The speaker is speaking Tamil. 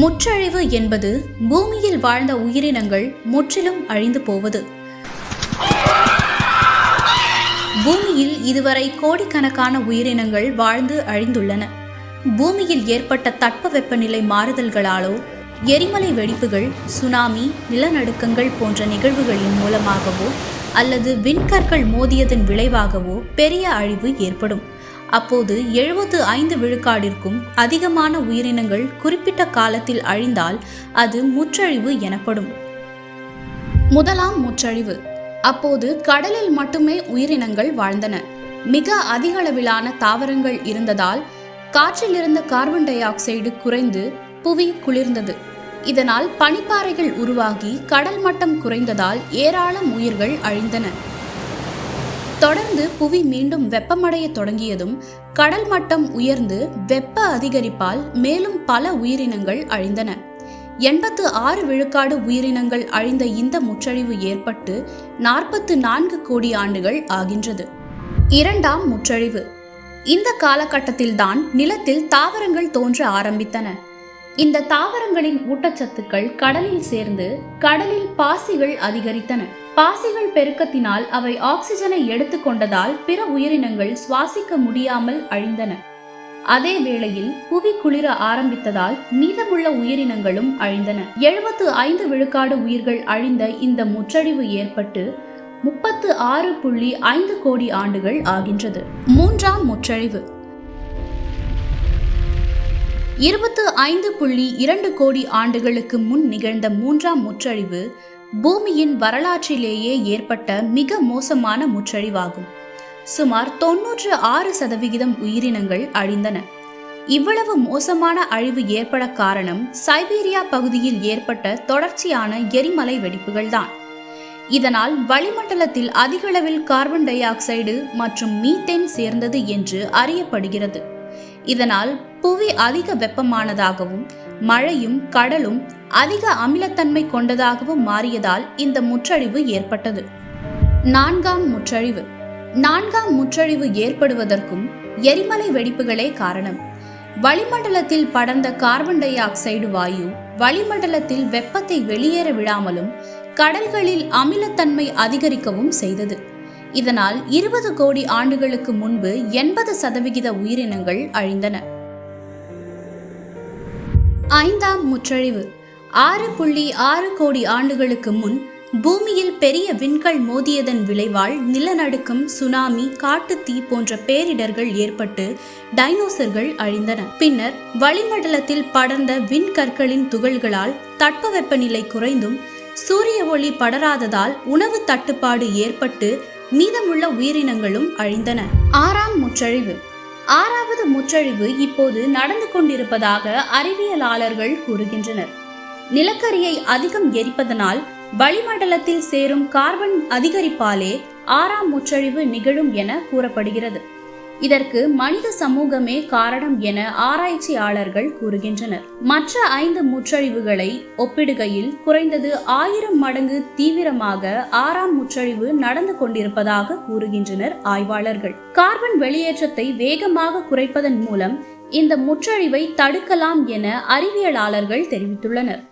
முற்றழிவு என்பது பூமியில் வாழ்ந்த உயிரினங்கள் முற்றிலும் அழிந்து போவது. பூமியில் இதுவரை கோடிக்கணக்கான உயிரினங்கள் வாழ்ந்து அழிந்துள்ளன. பூமியில் ஏற்பட்ட தட்பவெப்பநிலை மாறுதல்களாலோ எரிமலை வெடிப்புகள் சுனாமி நிலநடுக்கங்கள் போன்ற நிகழ்வுகளின் மூலமாகவோ அல்லது விண்கற்கள் மோதியதன் விளைவாகவோ பெரிய அழிவு ஏற்படும். அப்போது எழுபத்து ஐந்து விழுக்காடிற்கும் அதிகமான உயிரினங்கள் குறிப்பிட்ட காலத்தில் அழிந்தால் அது முற்றழிவு எனப்படும். முதலாம் முற்றழிவு. அப்போது கடலில் மட்டுமே உயிரினங்கள் வாழ்ந்தன. மிக அதிகளவிலான தாவரங்கள் இருந்ததால் காற்றில் இருந்த கார்பன் டை ஆக்சைடு குறைந்து புவி குளிர்ந்தது. இதனால் பனிப்பாறைகள் உருவாகி கடல் மட்டம் குறைந்ததால் ஏராளம் உயிர்கள் அழிந்தன. தொடர்ந்து புவி மீண்டும் வெப்பமடைய தொடங்கியதும் கடல் மட்டம் உயர்ந்து வெப்ப அதிகரிப்பால் மேலும் பல உயிரினங்கள் அழிந்தன. எண்பத்து ஆறு விழுக்காடு உயிரினங்கள் அழிந்த இந்த முற்றழிவு ஏற்பட்டு நாற்பத்து நான்கு கோடி ஆண்டுகள் ஆகின்றது. இரண்டாம் முற்றழிவு. இந்த காலகட்டத்தில்தான் நிலத்தில் தாவரங்கள் தோன்ற ஆரம்பித்தன. இந்த தாவரங்களின் ஊட்டச்சத்துக்கள் கடலில் சேர்ந்து கடலில் பாசிகள் அதிகரித்தன. பாசிகள் பெருக்கத்தினால் அவை ஆக்சிஜனை எடுத்துக்கொண்டதால் பிற உயிரினங்கள் சுவாசிக்க முடியாமல் அழிந்தன. அதே வேளையில் புவி குளிர ஆரம்பித்ததால் மீதமுள்ள உயிரினங்களும் அழிந்தன. எழுபத்து ஐந்து விழுக்காடு உயிர்கள் அழிந்த இந்த முற்றழிவு ஏற்பட்டு முப்பத்து ஆறு புள்ளி ஐந்து கோடி ஆண்டுகள் ஆகின்றது. மூன்றாம் முற்றழிவு இருபத்து ஐந்து புள்ளி இரண்டு கோடி ஆண்டுகளுக்கு முன் நிகழ்ந்த மூன்றாம் முற்றழிவு பூமியின் வரலாற்றிலேயே ஏற்பட்ட மிக மோசமான முற்றழிவாகும் சுமார் தொன்னூற்று ஆறு சதவிகிதம் உயிரினங்கள் அழிந்தன. இவ்வளவு மோசமான அழிவு ஏற்பட காரணம் சைபீரியா பகுதியில் ஏற்பட்ட தொடர்ச்சியான எரிமலை வெடிப்புகள்தான் இதனால் வளிமண்டலத்தில் அதிகளவில் கார்பன் டை ஆக்சைடு மற்றும் மீத்தேன் சேர்ந்தது என்று அறியப்படுகிறது. இதனால் புவி அதிக வெப்பமானதாகவும் மழையும் கடலும் அதிக அமிலத்தன்மை கொண்டதாகவும் மாறியதால் இந்த முற்றழிவு ஏற்பட்டது. நான்காம் முற்றழிவு. நான்காம் முற்றழிவு ஏற்படுவதற்கும் எரிமலை வெடிப்புகளே காரணம். வளிமண்டலத்தில் படர்ந்த கார்பன் டை ஆக்சைடு வாயு வளிமண்டலத்தில் வெப்பத்தை வெளியேற விடாமலும் கடல்களில் அமிலத்தன்மை அதிகரிக்கவும் செய்தது. இதனால் இருபது கோடி ஆண்டுகளுக்கு முன்பு எண்பது சதவிகித உயிரினங்கள் அழிந்தன. ஐந்தாம் முற்றழிவு. ஆறு புள்ளி ஆறு கோடி ஆண்டுகளுக்கு முன் பூமியில் பெரிய விண்கள் மோதியதன் விளைவால் நிலநடுக்கம் சுனாமி காட்டுத்தீ போன்ற பேரிடர்கள் ஏற்பட்டு டைனோசர்கள் அழிந்தன. பின்னர் வளிமண்டலத்தில் படர்ந்த விண்கற்களின் துகள்களால் தட்பவெப்பநிலை குறைந்தும் சூரிய ஒளி படராததால் உணவு தட்டுப்பாடு ஏற்பட்டு மீதமுள்ள உயிரினங்களும் அழிந்தன. ஆறாம் முற்றழிவு. ஆறாவது முற்றழிவு இப்போது நடந்து கொண்டிருப்பதாக அறிவியலாளர்கள் கூறுகின்றனர். நிலக்கரியை அதிகம் எரிப்பதனால் வளிமண்டலத்தில் சேரும் கார்பன் அதிகரிப்பாலே ஆறாம் முற்றழிவு நிகழும் என கூறப்படுகிறது. இதற்கு மனித சமூகமே காரணம் என ஆராய்ச்சியாளர்கள் கூறுகின்றனர். மற்ற ஐந்து முற்றழிவுகளை ஒப்பிடுகையில் குறைந்தது ஆயிரம் மடங்கு தீவிரமாக ஆறாம் முற்றழிவு நடந்து கொண்டிருப்பதாக கூறுகின்றனர் ஆய்வாளர்கள். கார்பன் வெளியேற்றத்தை வேகமாக குறைப்பதன் மூலம் இந்த முற்றழிவை தடுக்கலாம் என அறிவியலாளர்கள் தெரிவித்துள்ளனர்.